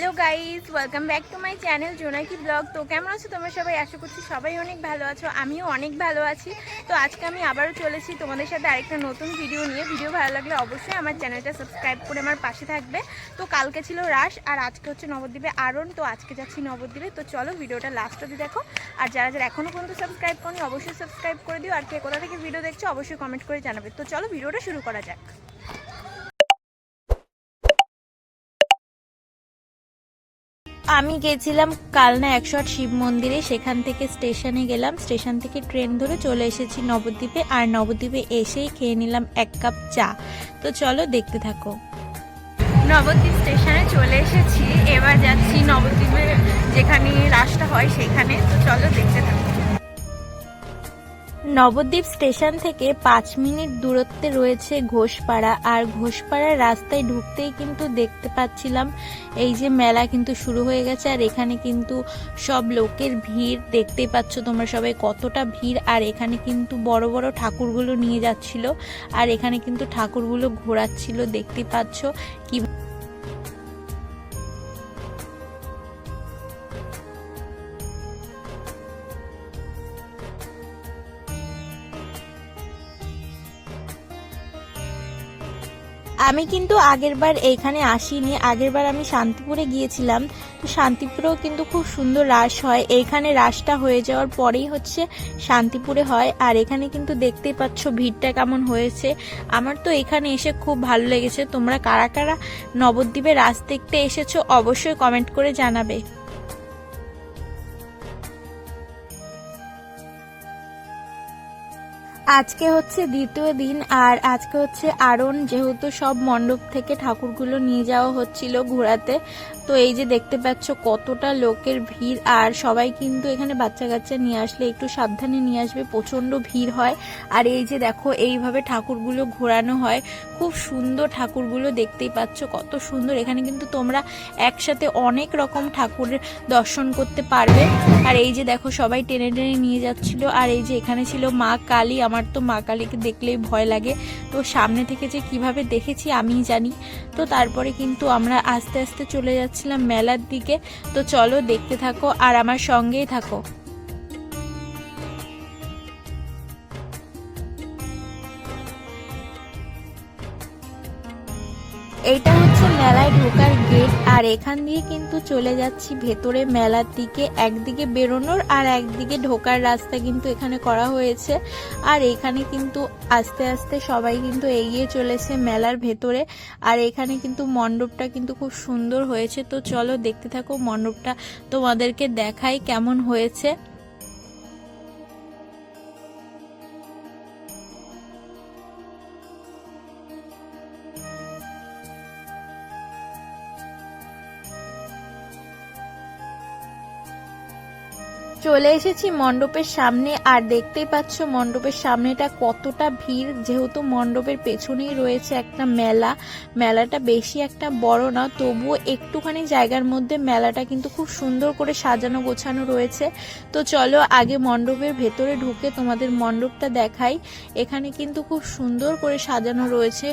Hello guys welcome back to my channel Jonaki blog তো কেমন আছো তোমরা সবাই? আশা করছি সবাই অনেক ভালো আছো, আমিও অনেক ভালো আছি। তো আজকে আমি আবারও চলেছি তোমাদের সাথে আরেকটা নতুন ভিডিও নিয়ে। ভিডিও ভালো লাগলে অবশ্যই আমার চ্যানেলটা সাবস্ক্রাইব করে আমার পাশে থাকবে। তো কালকে ছিল রাস আর আজকে হচ্ছে নবদ্বীপে আরন তো আজকে যাচ্ছি নবদ্বীপে। তো চলো ভিডিওটা লাস্ট অবধি দেখো। আর যারা যারা এখনও পর্যন্ত সাবস্ক্রাইব করনি, অবশ্যই সাবস্ক্রাইব করে দিও। আর কে কোথা থেকে ভিডিও দেখছ, অবশ্যই কমেন্ট করে জানাবে। তো চলো ভিডিওটা শুরু করা যাক। আমি গেছিলাম কালনা একশো শিব মন্দিরে, সেখান থেকে স্টেশনে গেলাম। স্টেশন থেকে ট্রেন ধরে চলে এসেছি নবদ্বীপে আর নবদ্বীপে এসেই খেয়ে নিলাম এক কাপ চা। তো চলো দেখতে থাকো। নবদ্বীপ স্টেশনে চলে এসেছি, এবার যাচ্ছি নবদ্বীপে যেখানে রাস্তা হয় সেখানে তো চলো দেখতে থাকো। নবদ্বীপ স্টেশন থেকে পাঁচ মিনিট দূরত্বে রয়েছে ঘোষপাড়া। আর ঘোষপাড়ার রাস্তায় ঢুকতেই কিন্তু দেখতে পাচ্ছিলাম, এই যে মেলা কিন্তু শুরু হয়ে গেছে। আর এখানে কিন্তু সব লোকের ভিড়, দেখতেই পাচ্ছ তোমরা সবাই কতটা ভিড়। আর এখানে কিন্তু বড় বড় ঠাকুরগুলো নিয়ে যাচ্ছিল। আর এখানে কিন্তু ঠাকুরগুলো ঘোরাচ্ছিল, দেখতে পাচ্ছ কি আমি কিন্তু আগেরবার এইখানে আসিনি। আগেরবার আমি শান্তিপুরে গিয়েছিলাম। তো শান্তিপুরেও কিন্তু খুব সুন্দর রাস হয়। এইখানে রাসটা হয়ে যাওয়ার পরেই হচ্ছে শান্তিপুরে হয়। আর এখানে কিন্তু দেখতেই পাচ্ছ ভিড়টা কেমন হয়েছে। আমার তো এখানে এসে খুব ভালো লেগেছে। তোমরা কারা কারা নবদ্বীপে রাস দেখতে এসেছ অবশ্যই কমেন্ট করে জানাবে। আজকে হচ্ছে দ্বিতীয় দিন আর আজকে হচ্ছে আরণ, যেহেতু সব মণ্ডপ থেকে ঠাকুরগুলো নিয়ে যাওয়া হচ্ছিল ঘোরাতে। তো এই যে দেখতে পাচ্ছ কতটা লোকের ভিড়, আর সবাই কিন্তু এখানে বাচ্চা কাচ্চা নিয়ে আসলে একটু সাবধানে নিয়ে আসবে প্রচণ্ড ভিড় হয়। আর এই যে দেখো, এইভাবে ঠাকুরগুলো ঘোরানো হয়, খুব সুন্দর ঠাকুরগুলো দেখতেই পাচ্ছ, কত সুন্দর। এখানে কিন্তু তোমরা একসাথে অনেক রকম ঠাকুরের দর্শন করতে পারবে। আর এই যে দেখো, সবাই টেনে টেনে নিয়ে যাচ্ছিল, আর এই যে এখানে ছিল মা কালী। আমার তো মা কালীকে দেখলেই ভয় লাগে। তো সামনে থেকে যে কীভাবে দেখেছি আমিই জানি। তো তারপরে কিন্তু আমরা আস্তে আস্তে চলে যাচ্ছিলাম মেলার দিকে তো চলো দেখতে থাকো আর আমার সঙ্গেই থাকো। এইটা হচ্ছে মেলায় ঢোকার গেট, আর এখান দিয়ে কিন্তু চলে যাচ্ছি ভেতরে মেলার দিকে, একদিকে বেরোনোর আর একদিকে ঢোকার রাস্তা কিন্তু এখানে করা হয়েছে। আর এখানে কিন্তু আস্তে আস্তে সবাই কিন্তু এগিয়ে চলেছে মেলার ভেতরে, আর এখানে কিন্তু মণ্ডপটা কিন্তু খুব সুন্দর হয়েছে। তো চলো দেখতে থাকো মণ্ডপটা তোমাদেরকে দেখাই কেমন হয়েছে। চলে এসেছি মণ্ডপের সামনে, আর দেখতেই পাচ্ছ মণ্ডপের সামনেটা কতটা ভিড়। যেহেতু মণ্ডপের পেছনেই রয়েছে একটা মেলা, মেলাটা বেশি একটা বড় না, তবুও একটুখানি জায়গার মধ্যে মেলাটা কিন্তু খুব সুন্দর করে সাজানো গোছানো রয়েছে। তো চলো আগে মণ্ডপের ভেতরে ঢুকে তোমাদের মণ্ডপটা দেখাই। এখানে কিন্তু খুব সুন্দর করে সাজানো রয়েছে।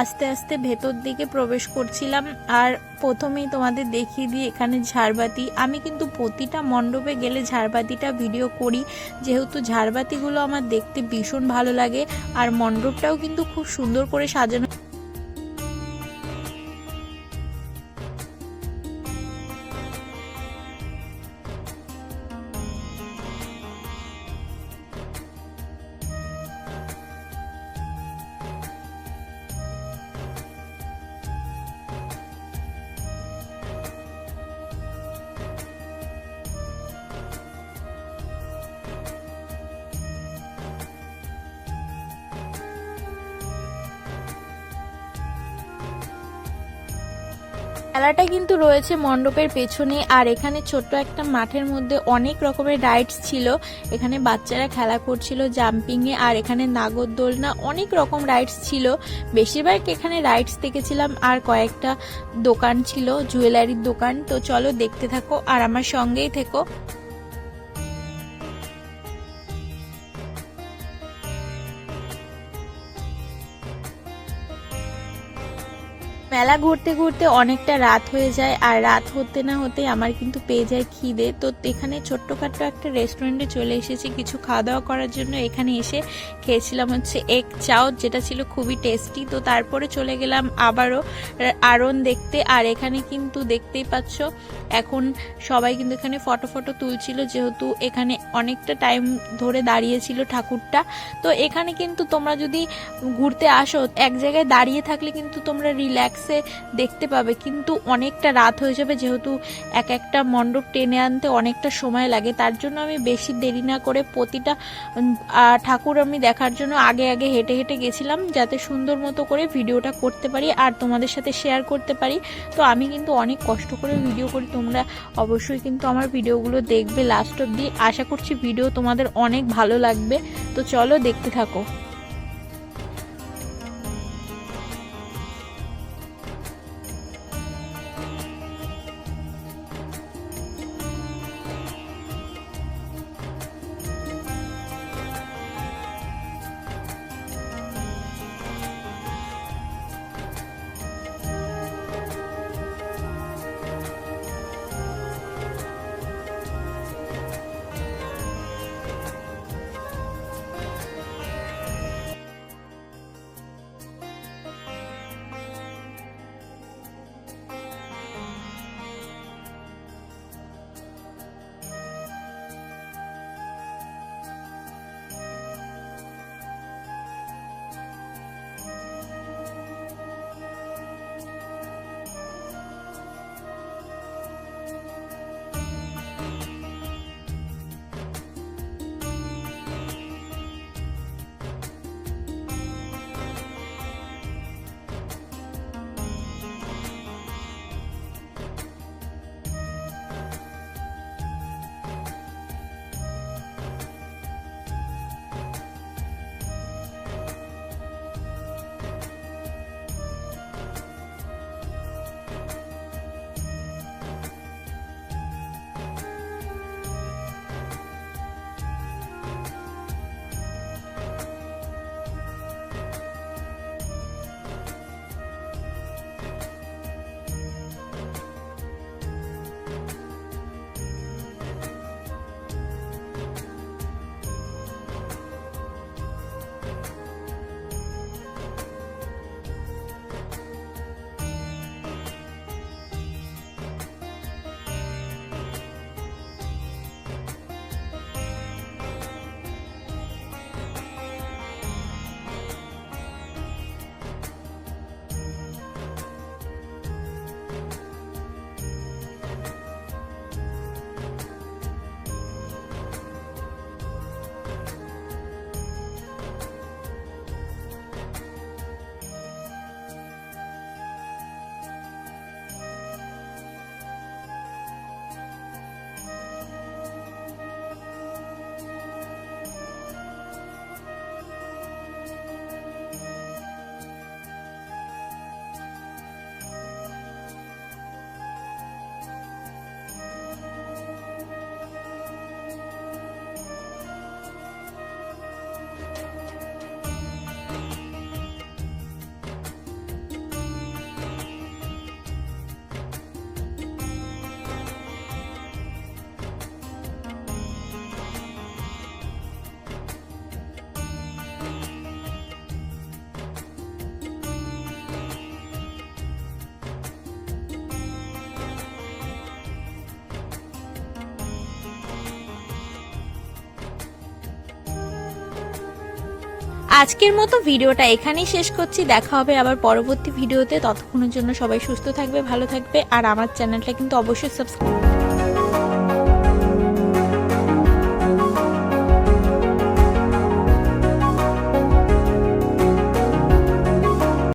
আস্তে আস্তে ভেতর দিকে প্রবেশ করছিলাম, আর প্রথমেই তোমাদের দেখিয়ে দিই এখানে ঝাড়বাতি। আমি কিন্তু প্রতিটা মণ্ডপে গেলে ঝাড়বাতিটা ভিডিও করি। যেহেতু ঝাড়বাতিগুলো আমার দেখতে ভীষণ ভালো লাগে, আর মণ্ডপটাও কিন্তু খুব সুন্দর করে সাজানো মেলাটা কিন্তু রয়েছে মণ্ডপের পেছনে, আর এখানে ছোট্ট একটা মাঠের মধ্যে অনেক রকমের রাইডস ছিল। এখানে বাচ্চারা খেলা করছিল জাম্পিংয়ে আর এখানে নাগরদোলনা অনেক রকম রাইডস ছিল। বেশিরভাগ এখানে রাইডস দেখেছিলাম, আর কয়েকটা দোকান ছিল জুয়েলারির দোকান। তো চলো দেখতে থাকো, আর আমার সঙ্গেই থেকো। মেলা ঘুরতে ঘুরতে অনেকটা রাত হয়ে যায়, আর রাত হতে না হতে আমার কিন্তু পেয়ে যায় খিদে। তো এখানে ছোট্টখাট্ট একটা রেস্টুরেন্টে চলে এসেছি, কিছু খাওয়া দাওয়া করার জন্য। এখানে এসে খেয়েছিলাম হচ্ছে এগ চাও যেটা ছিল খুবই টেস্টি তো তারপরে চলে গেলাম আবারও আরন দেখতে, আর এখানে কিন্তু দেখতেই পাচ্ছ, এখন সবাই কিন্তু এখানে ফটো ফটো তুলছিল, যেহেতু এখানে অনেকটা টাইম ধরে দাঁড়িয়েছিল ঠাকুরটা। তো এখানে কিন্তু তোমরা যদি ঘুরতে আসো, এক জায়গায় দাঁড়িয়ে থাকলে কিন্তু তোমরা রিল্যাক্সে দেখতে পাবে। কিন্তু অনেকটা রাত হয়ে যাবে, যেহেতু এক একটা মণ্ডপ টেনে আনতে অনেকটা সময় লাগে। তার জন্য আমি বেশি দেরি না করে প্রতিটা ঠাকুর আমি দেখার জন্য আগে আগে হেঁটে হেঁটে গেছিলাম, যাতে সুন্দর মতো করে ভিডিওটা করতে পারি আর তোমাদের সাথে শেয়ার করতে পারি। তো আমি কিন্তু অনেক কষ্ট করে ভিডিও করি। তোমরা অবশ্যই কিন্তু আমার ভিডিওগুলো দেখবে লাস্ট অব্দি আশা করছি ভিডিও তোমাদের অনেক ভালো লাগবে। তো চলো দেখতে থাকো। আজকের মতো ভিডিওটা এখানেই শেষ করছি। দেখা হবে আবার পরবর্তী ভিডিওতে। ততক্ষণের জন্য সবাই সুস্থ থাকবে, ভালো থাকবে, আর আমার চ্যানেলটা কিন্তু অবশ্যই সাবস্ক্রাইব